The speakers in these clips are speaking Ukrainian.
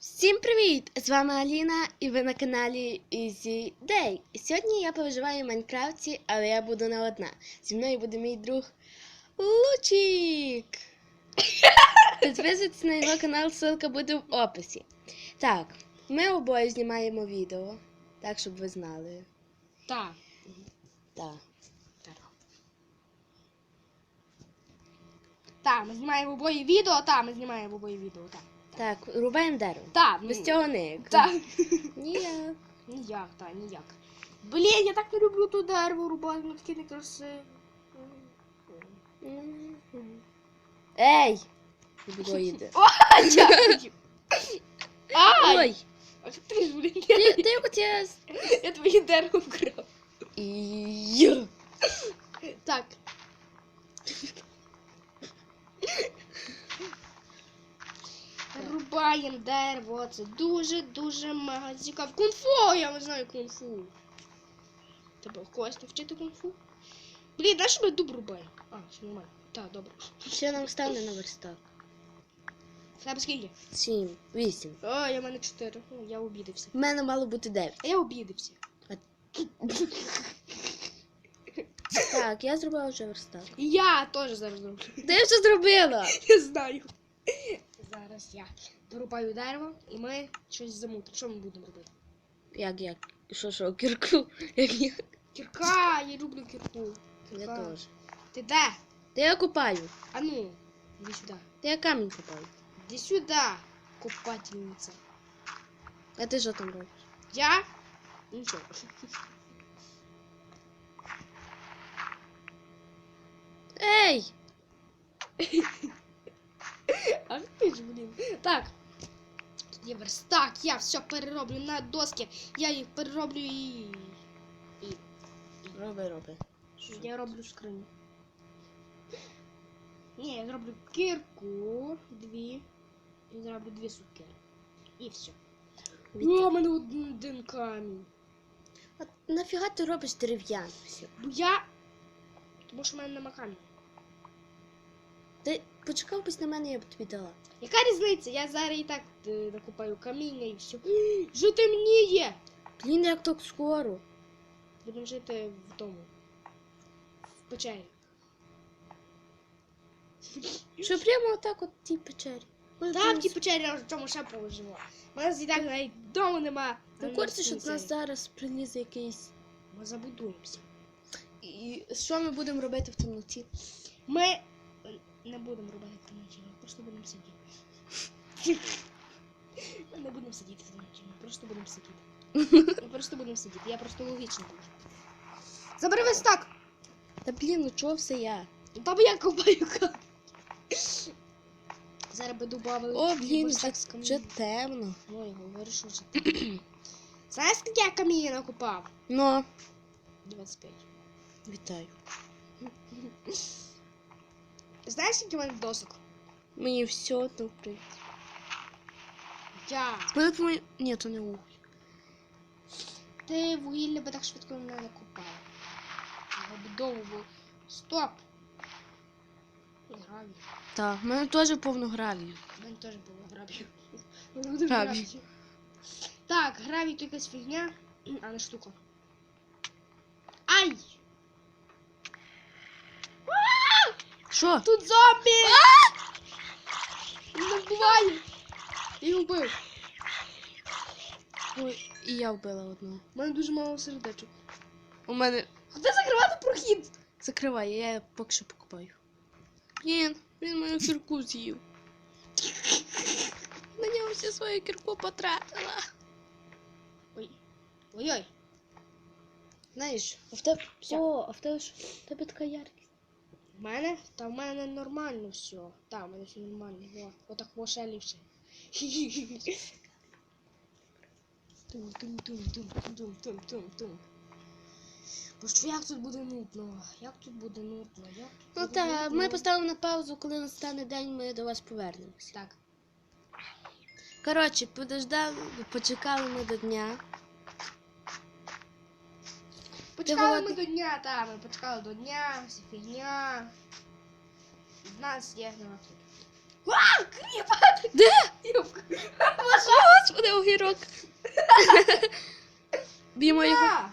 Всім привіт! З вами Аліна і ви на каналі Easy Day. Сьогодні я проживаю в Майнкрафті, але я буду не одна. Зі мною буде мій друг Лучик. Підписуйтесь на його канал, ссылка буде в описі. Так, ми обоє знімаємо відео, так щоб ви знали. Так. Так. Так, ми знімаємо обоє відео, так, ми знімаємо обоє відео, так. Так, рубаємо дерево. Так, Без цього ніяк. Так. Ніяк. Ніяк, так, ніяк. Блін, я так не люблю ту дерево рубати, воно таке некрасиве. Ей! Відгоїде. Ай, дякую. Ай! Ой! А ти ж, блін, Ти, я, ти хотів... я твоє дерево вкрав. І... Так. Рубаємо дерево, це дуже-дуже мега цікаво. Кунг-фу, я не знаю кунг-фу. Тебе когось навчити кунг-фу? Блін, на що ми дуб рубаємо? А, все нормально. Так, добре. Що нам стане на верстак? Тебе скільки? Сім, вісім. О, я в мене чотири. О, я обідався. У мене мало бути дев'ять. А я обідався. Так, я зробила вже верстак. І я теж зараз зроблю. Та я вже зробила. Я знаю. Зараз я дорубаю дерево і ми щось замутимо. Що ми будемо робити? Як, як? Що, що, кірку? Як я? Кірка, я люблю кірку. Я Кірка. теж. Ти де? Та я копаю. А ну, іди сюди. Та я камінь копаю. Іди сюди, копательниця. А ти що там робиш? Я? Нічого. Ей! Ах ти ж, блін. Так. Тут є верстак, я все перероблю на доски. Я їх перероблю і. І. Роби, роби. Я роблю скриню. Ні, я зроблю кірку, дві. І зроблю дві сукери. І все. О, мене один, один камінь. А нафіга ти робиш дерев'яне все? Бо я. Тому що в мене нема камінь. Ти почекав бись на мене, я б тобі дала. Яка різниця? Я зараз і так е, накопаю каміння і все. Вже темніє! Блін, як так скоро. Будемо жити в тому. В печері. Що прямо отак от в тій печері. Ми Так, будемо ті печері я в чому ще проживу. У нас і так навіть вдома нема. Ви в курсі, що до нас зараз прилізе якийсь. Ми забудуємося. І що ми будемо робити в темноті? Ми не будемо робити в темноті, просто будемо сидіти. Ми не будемо сидіти темноті, просто будемо сидіти. Ми просто будемо сидіти, я просто логічно буду. Забери весь так! Та блін, ну чого все я? Та бо я копаю камінь. Зараз би добавили. О, блін, з вже, темно. Ну, я говорю, що вже. Знаєш, скільки я каміння накопав? Ну, 25. вітаю. Знаєш, скільки в мене досок? Мені все одно в принципі. Я. Мене твоє. Ні, то не уголь. Ти вугілля би так швидко не накопав. Вибудовував. Стоп! Гравій. Так, в мене теж повно гравію. У мене теж було гравій. Так, гравій то якась фігня, а не штука. Ай! Що? Тут зомбі! Вбиває! Я його вбив. Ой, і я вбила одного. У мене дуже мало сердечок. У мене Куди закривати прохід? закриває, я поки що покупаю. Блін, він мою кірку з'їв. На нього всю свою кірку потратила. Ой. Ой-ой. Знаєш, а в тебе. О, а в тебе ж в тебе така яркість. В мене? Та в мене нормально все. Та, в мене все нормально. О, отак воше ліпше. Тум, тум, тум, тум, тум, тум, тум, тум. Бо що як тут буде нудно? Як тут буде нудно? Як тут Ну буде так, нудно? ми поставимо на паузу, коли настане день, ми до вас повернемося. Так. Коротше, подождали, почекали ми до дня. Почекали ми до дня, та, ми почекали до дня, вся фігня. В нас є графік. А, кріпа! Де? Ваша огірок. Б'ємо його. На!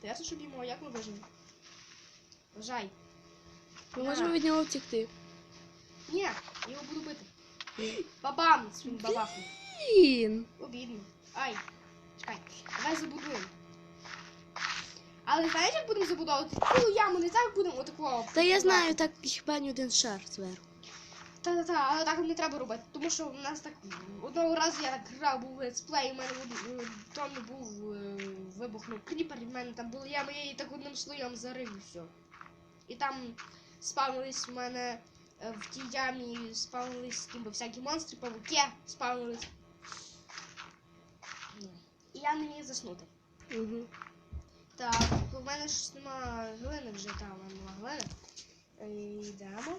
Та ясно, що б'ємо, як ми вижимо? Вважай. Ми можемо від нього втекти. Ні, я його буду бити. Бабам! Свій бабаху. Блін. Обідно. Ай. Чекай. Давай забудуємо. Але знаєш, як будемо забудовувати? Цілу яму не так будемо отакого. Та я знаю, так хіба не один шар зверху. Та-та-та, але так не треба робити. Тому що в нас так одного разу я так грав, був летсплей, у мене в е, домі був е, вибухнув кріпер, і в мене там була яма, я її так одним слоєм зарив і все. І там спавнились в мене е, в тій ямі спавнились ніби всякі монстри, павуки спавнились. Ну. І я не міг заснути. Угу. Так, у мене ж нема глини вже там, у мене нема глини. Е, Йдемо.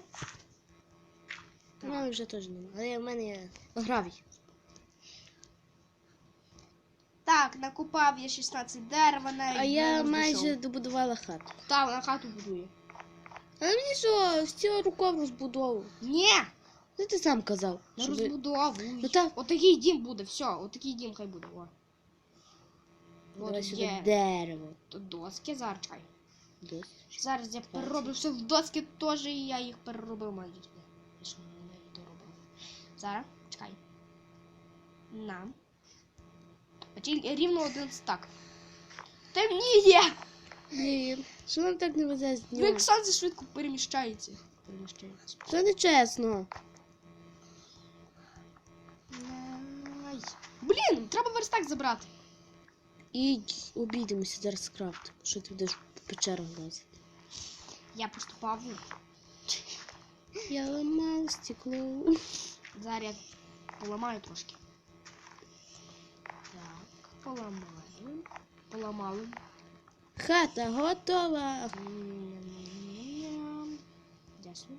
У мене вже теж немає. Але в мене є гравій. Так, накопав я 16 дерева навіть. А я майже знайшов. добудувала хату. Та, вона хату будує. Але мені що, з цього рукав розбудову. Ні! Ну ти сам казав. Не що ви- Ну так. Отакий дім буде, все, отакий дім хай буде. О. Давай сюди є дерево. тут доски, зараз. Досить. Зараз я перероблю все в доски теж, і я їх переробив майже. Я ще не доробив. Зараз, чекай. На. Рівно один стак. Темніє! Блін, що нам так не везе з Ну, як сонце швидко переміщається. Переміщається. Це не чесно. Блін, треба верстак забрати. І обійдемося зараз крафт. Що ти будеш по печерах лазити? Я просто паву. Я ламав стекло. Зараз я поламаю трошки. Так, поламаю. Поламали. Хата готова. Ясно.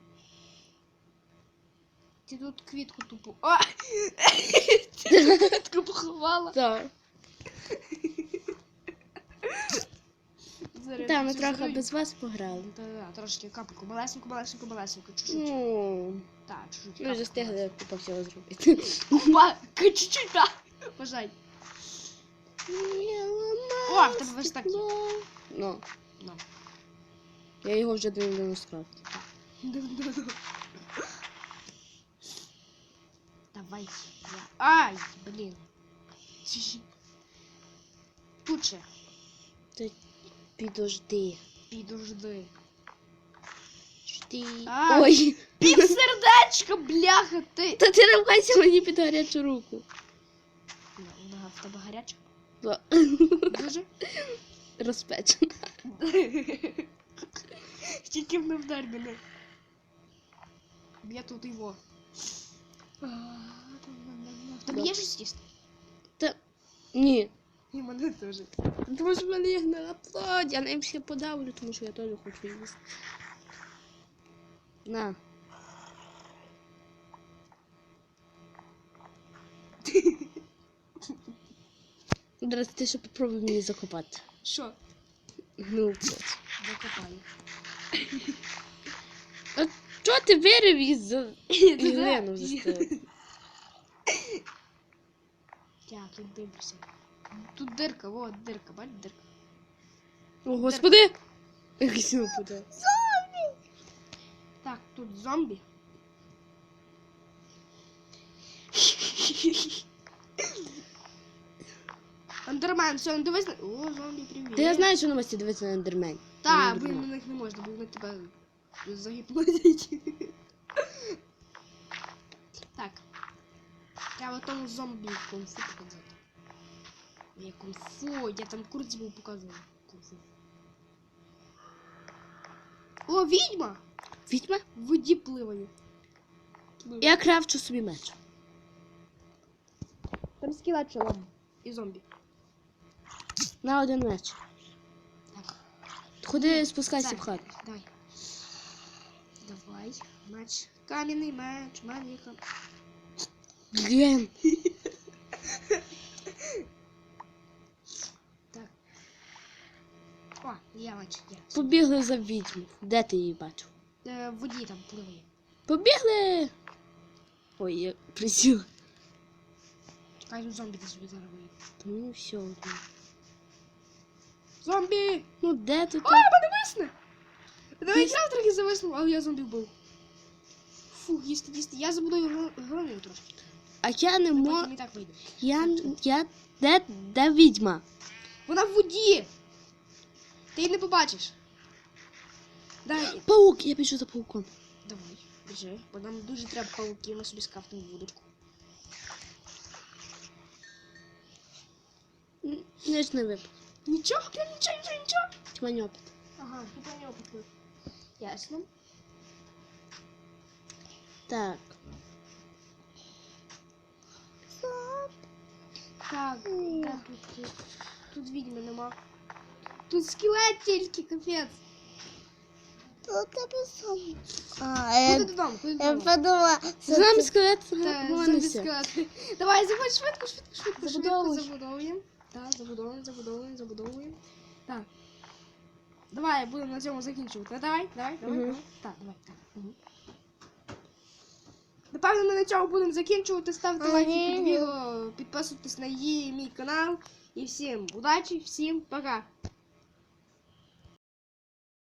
Ти тут квітку тупу. А! Ти тут квітку поховала. Так. Зараз Та, ми трохи без вас пограли. Та-та, трошки капельку, малесеньку, малесеньку, малесеньку, чуть-чуть. Ну, Так, чуть-чуть. ми вже встигли купа всього зробити. Куба, чуть-чуть, так. Бажай. О, в тебе верстак є. Ну, Ну. я його вже давно скрафтив. Давай. Я... Ай, блин. Тут же. Підожди. Підожди. Ти... А. Ой, Пів сердечка, бляха, ти. та ти ривайся мені під гарячу руку. Нога в тебе гаряча. Да. Дуже. Розпечена. Тільки не вдарь мене. Я тут його. В тебе є щось їсти? Ні. І мене теж. Тому що мене гнила плоть, я ним ще подавлю, тому що я теж хочу їсти. На. Зараз ти ще попробуй мені закопати. Що? Гнилу плоть. Закопаю. Чого ти вирив із глину застив? Я тут дивлюся. Тут дирка, вот дирка, бачиш дирка. О, господи! Буде. Так, тут зомбі. Андермен, все, не дивись на. О, зомбі, привіт. Та я знаю, що на масті дивиться на ендермен. Ну, бо на них не можна, бо вони тебе загіпнозять. Так. Треба тому зомбі кунг-фу показати. Я кунг-фу, я там був показував. Кунг-фу. О, відьма! Відьма? В воді пливає. Я крафчу собі меч. Там скелет шалом. І зомбі. На один меч. Так. Ходи, спускайся в хату. Давай. Давай. Меч. Кам'яний меч, маніка. Блін. Так. О, я меч є. Побігли за відьму. Де ти її бачив? Е, в воді там пливає. Побігли! Ой, я присіла. Кай тут зомбі десь собі. Та мені все одно. Зомбі! Ну де тут? А, мене висне! Давай я трохи зависнув, але я зомбі вбив. Фу, їсти, їсти. Я забудую головою трошки. А я не можу. Я, я... Де, де відьма? Вона в воді! Ти її не побачиш. Дай. Паук, я біжу за пауком. Давай, біжи, бо нам дуже треба пауків, ми собі скрафтимо вудочку. Я ж не випав. Нічого, нічого, нічого, нічого. Хіба не опит. Ага, ти про нього. Ясно. Так. Так, тут, тут відьми нема. Тут скелет тільки, капець. Тут тебе сам. А, Куди я, додому, куди я додому? подумала, З нами скелет Та, говориться. зомбі скелет. Давай, заходь швидко, швидко, швидко, швидко Забудовуй. забудовуємо. Так, забудовуємо, забудовуємо, забудовуємо. Так. Давай, будемо на цьому закінчувати. Давай, давай, давай. Мгм. давай. Так, давай, так. Угу. Напевно, ми на цьому будемо закінчувати. Ставте лайки під Ага. відео, підписуйтесь на її мій канал. І всім удачі, всім пока.